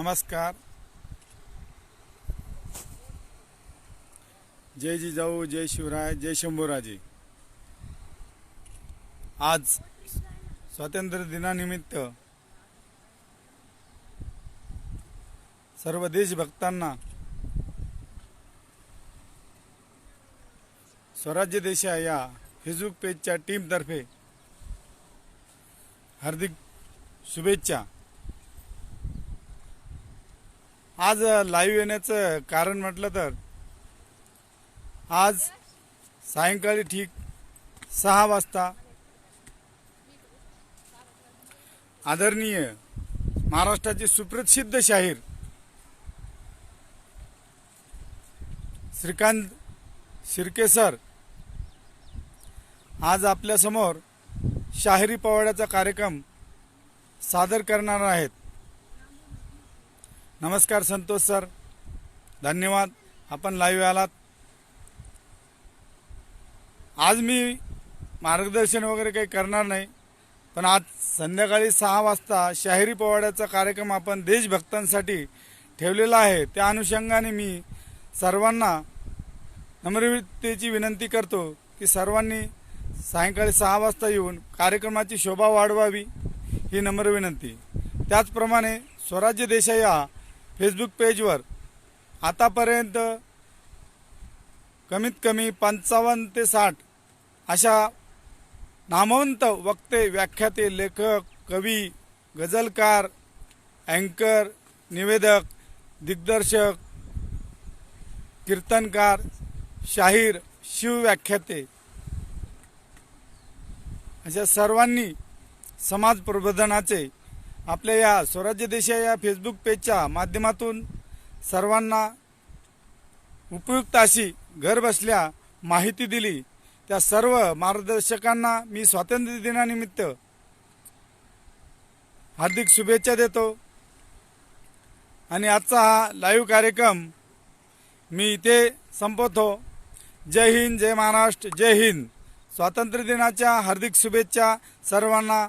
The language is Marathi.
नमस्कार। जय जिजाऊ जय शिवराय जय शंभूराजे। आज स्वातंत्र्य दिनानिमित्त सर्व देशभक्तांना स्वराज्य देशा या फेसबुक पेजच्या टीमतर्फे हार्दिक शुभेच्छा। आज लाईव्ह येण्याचं कारण म्हटलं तर आज सायंकाळी ठीक सहा वाजता आदरणीय महाराष्ट्राचे सुप्रसिद्ध शाहीर श्रीकांत शिर्के सर आज आपल्यासमोर शाहिरी पवाड्याचा कार्यक्रम सादर करणार आहेत. नमस्कार संतोष सर. धन्यवाद. आपण लाईव्ह आलात. आज मी मार्गदर्शन वगैरे काही करणार नाही पण आज संध्याकाळी सहा वाजता शाहिरी पोवाड्याचा कार्यक्रम आपण देशभक्तांसाठी ठेवलेला आहे. त्या अनुषंगाने मी सर्वांना नम्रतेची विनंती करतो की सर्वांनी सायंकाळी सहा वाजता येऊन कार्यक्रमाची शोभा वाढवावी ही नम्र विनंती. त्याचप्रमाणे स्वराज्य देशा या फेसबुक पेजवर आतापर्यंत कमीत कमी पंचावन्न ते साठ अशा नामवंत वक्ते व्याख्याते लेखक कवी गझलकार अँकर निवेदक दिग्दर्शक कीर्तनकार शाहीर शिवव्याख्याते. अशा सर्वांनी समाज प्रबोधनाचे आपल्या या स्वराज्य देशा या फेसबुक पेजच्या माध्यमातून सर्वांना उपयुक्त अशी घरबसल्या माहिती दिली. त्या सर्व मार्गदर्शकांना मी स्वातंत्र्य दिनानिमित्त हार्दिक शुभेच्छा देतो. आणि आजचा हा लाईव्ह कार्यक्रम मी इथे संपवतो. जय हिंद जय महाराष्ट्र जय हिंद. स्वातंत्र्य दिनाच्या हार्दिक शुभेच्छा सर्वांना.